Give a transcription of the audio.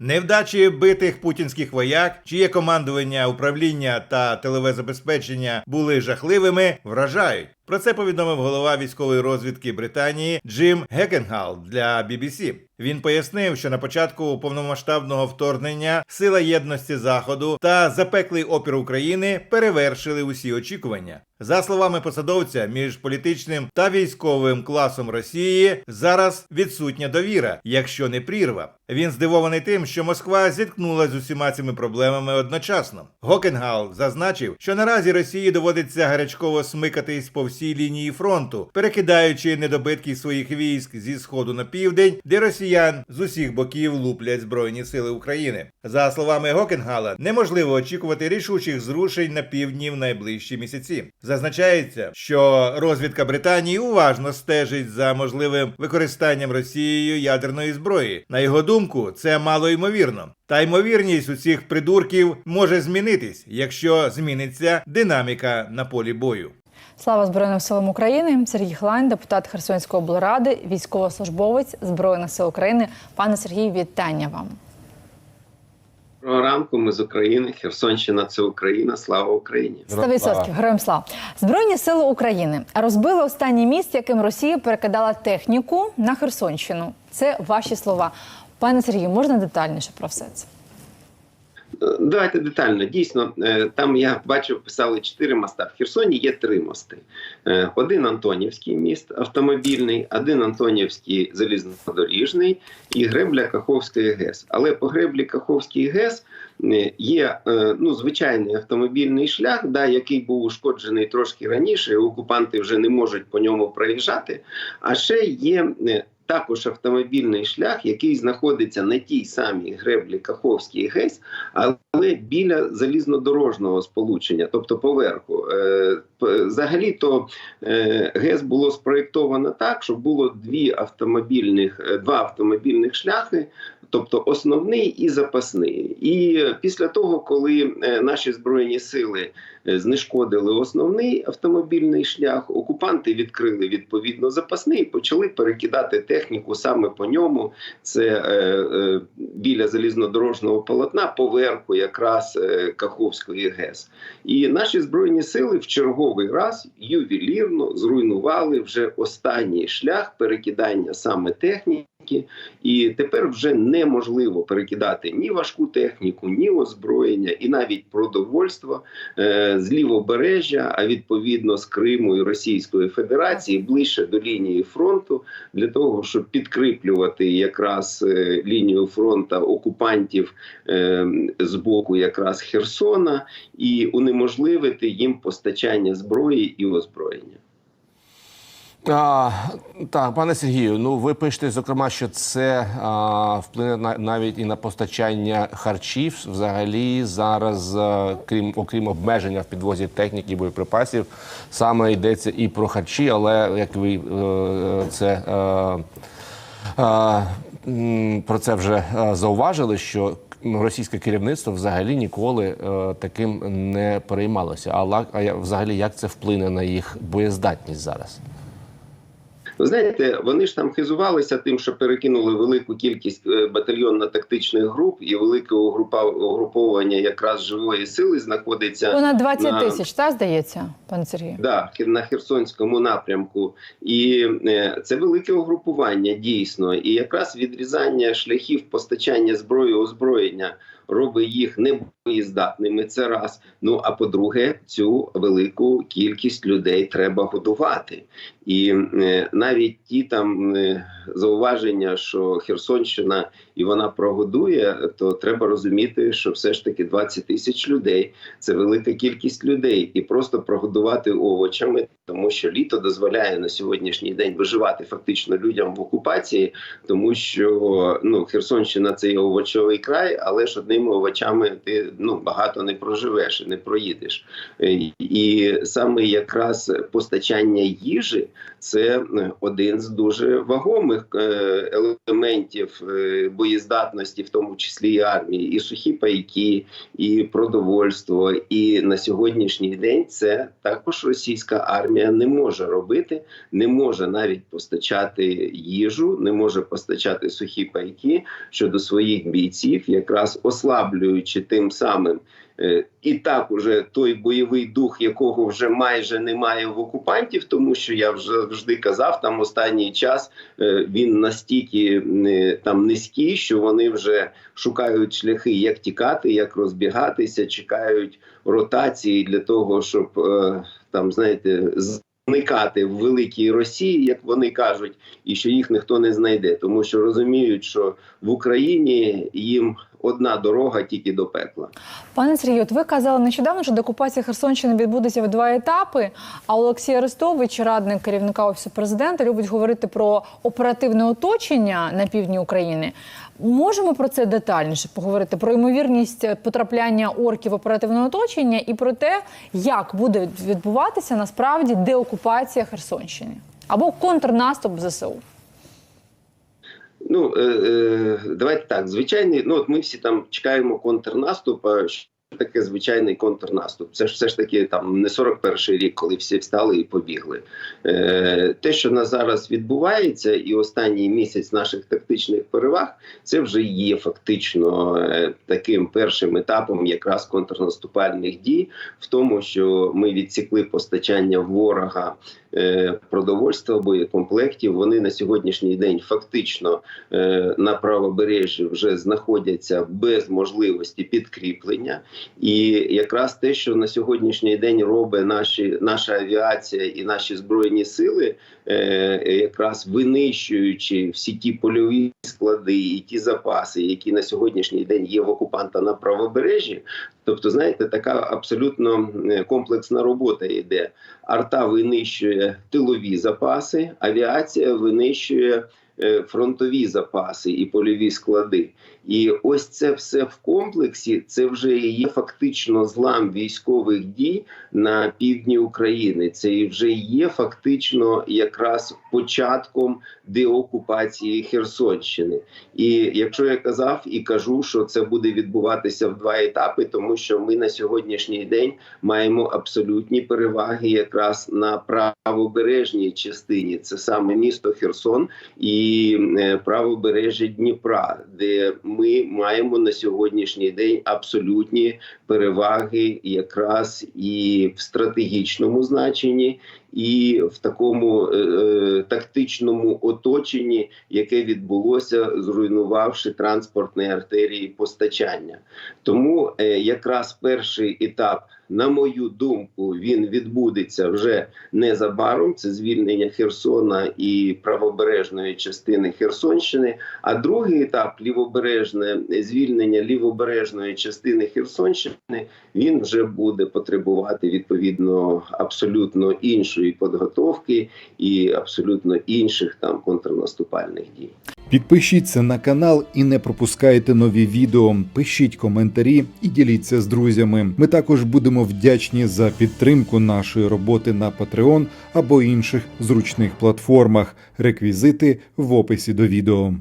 Невдачі битих путінських вояк, чиє командування, управління та телеве забезпечення були жахливими, вражають. Про це повідомив голова військової розвідки Британії Джим Гекенгал для BBC. Він пояснив, що на початку повномасштабного вторгнення сила єдності заходу та запеклий опір України перевершили усі очікування. За словами посадовця, між політичним та військовим класом Росії зараз відсутня довіра, якщо не прірва. Він здивований тим, що Москва зіткнулася з усіма цими проблемами одночасно. Гокенгал зазначив, що наразі Росії доводиться гарячково смикатись по всій лінії фронту, перекидаючи недобитки своїх військ зі сходу на південь, де росіян з усіх боків луплять збройні сили України. За словами Гокенгала, неможливо очікувати рішучих зрушень на півдні в найближчі місяці. Зазначається, що розвідка Британії уважно стежить за можливим використанням Росією ядерної зброї. На його думку, це мало ймовірно. Та ймовірність у цих придурків може змінитись, якщо зміниться динаміка на полі бою. Слава Збройним силам України. Сергій Хлань, депутат Херсонської облради, військовослужбовець Збройних сил України. Пане Сергію, вітання вам. Ранку, ми з України. Херсонщина це Україна. Слава Україні! 100% героям слава. Збройні сили України розбили останній міст, яким Росія перекидала техніку на Херсонщину. Це ваші слова. Пане Сергію, можна детальніше про все це? Давайте детально. Дійсно, е, там я бачив, писали чотири моста. В Херсоні є три мости: Е, один Антонівський міст автомобільний, один Антонівський залізнодоріжний і гребля Каховської ГЕС. Але по греблі Каховській ГЕС е, є ну, звичайний автомобільний шлях, да, який був ушкоджений трошки раніше. Окупанти вже не можуть по ньому проїжджати. А ще є. Також автомобільний шлях, який знаходиться на тій самій греблі Каховській ГЕС, але біля залізнодорожного сполучення, тобто поверху. Е, Взагалі-то е, ГЕС було спроєктовано так, щоб було дві автомобільних, е, два автомобільних шляхи, тобто основний і запасний. І після того, коли е, наші збройні сили е, знешкодили основний автомобільний шлях, окупанти відкрили відповідно запасний почали перекидати техніку саме по ньому. Це е, біля залізнодорожного полотна, поверху якраз Каховської ГЕС. І наші збройні сили в черговий раз ювелірно зруйнували вже останній шлях перекидання саме техніки. І тепер вже неможливо перекидати ні важку техніку, ні озброєння, і навіть продовольство е, з лівобережжя, а відповідно з Криму і Російської Федерації ближче до лінії фронту для того, щоб підкріплювати якраз е, лінію фронту окупантів е, з боку якраз Херсона і унеможливити їм постачання зброї і озброєння. А, так, пане Сергію, ну ви пишете, зокрема, що це а, вплине на, навіть і на постачання харчів. Взагалі, зараз, а, крім окрім обмеження в підвозі техніки боєприпасів, саме йдеться і про харчі, але як ви е, це е, е, м, про це вже е, зауважили, що російське керівництво взагалі ніколи е, таким не переймалося. А, а взагалі як це вплине на їх боєздатність зараз? Ви знаєте, вони ж там хизувалися тим, що перекинули велику кількість е, батальйонно-тактичних груп і велике угруповування якраз живої сили знаходиться Понад 20 на- тисяч, так, здається, пане Сергію? Да, на Херсонському напрямку, і е, це велике угрупування дійсно. І якраз відрізання шляхів постачання зброї озброєння робить їх небоєздатними. Це раз. Ну а по-друге, цю велику кількість людей треба годувати. І е, навіть ті там е, зауваження, що Херсонщина і вона прогодує, то треба розуміти, що все ж таки 20 тисяч людей це велика кількість людей, і просто прогодувати овочами, тому що літо дозволяє на сьогоднішній день виживати фактично людям в окупації, тому що ну Херсонщина це є овочовий край, але ж одними овочами ти ну багато не проживеш і не проїдеш. Е, І саме якраз постачання їжі це е, один з дуже вагомих е, елементів боєздатності, в тому числі і армії, і сухі пайки, і продовольство. І на сьогоднішній день це також російська армія не може робити, не може навіть постачати їжу, не може постачати сухі пайки щодо своїх бійців, якраз ослаблюючи тим самим. Е, І так уже той бойовий дух, якого вже майже немає в окупантів, тому що я вже завжди казав, там останній час е, він настільки е, там низький, що вони вже шукають шляхи, як тікати, як розбігатися, чекають ротації для того, щоб там знаєте зникати в великій Росії, як вони кажуть, і що їх ніхто не знайде, тому що розуміють, що в Україні їм одна дорога тільки до пекла. Пане Сергію, от ви казали нещодавно, що деокупація Херсонщини відбудеться в два етапи. А Олексій Арестович, радник керівника офісу президента, любить говорити про оперативне оточення на півдні України. Можемо про це детальніше поговорити про ймовірність потрапляння орків в оперативне оточення і про те, як буде відбуватися насправді деокупація Херсонщини або контрнаступ ЗСУ. Ну е, е, давайте так. Звичайний, ну от ми всі там чекаємо контрнаступу. Таке звичайний контрнаступ? Це ж все ж таки там не 41-й рік, коли всі встали і побігли. Е, те, що на зараз відбувається, і останній місяць наших тактичних переваг, це вже є фактично е, таким першим етапом якраз контрнаступальних дій, в тому, що ми відсікли постачання ворога е, продовольства, боєкомплектів. Вони на сьогоднішній день фактично е, на правобережжі вже знаходяться без можливості підкріплення. І якраз те, що на сьогоднішній день робить наші наша авіація і наші збройні сили, е, якраз винищуючи всі ті польові склади і ті запаси, які на сьогоднішній день є в окупанта на правобережжі. Тобто, знаєте, така абсолютно е, комплексна робота йде. Арта винищує тилові запаси, авіація винищує фронтові запаси і польові склади. І ось це все в комплексі. Це вже є фактично злам військових дій на півдні України. Це вже є фактично якраз початком деокупації Херсонщини. І якщо я казав і кажу, що це буде відбуватися в два етапи, тому що ми на сьогоднішній день маємо абсолютні переваги якраз на правобережній частині. Це саме місто Херсон і е, правобережжя Дніпра, де ми маємо на сьогоднішній день абсолютні переваги, якраз і в стратегічному значенні, і в такому е, е, тактичному оточенні, яке відбулося, зруйнувавши транспортні артерії постачання. Тому е, якраз перший етап, на мою думку, він відбудеться вже незабаром. Це звільнення Херсона і правобережної частини Херсонщини. А другий етап лівобережне звільнення лівобережної частини Херсонщини. Він вже буде потребувати відповідно абсолютно іншої підготовки і абсолютно інших там контрнаступальних дій. Підпишіться на канал і не пропускайте нові відео. Пишіть коментарі і діліться з друзями. Ми також будемо вдячні за підтримку нашої роботи на Patreon або інших зручних платформах. Реквізити в описі до відео.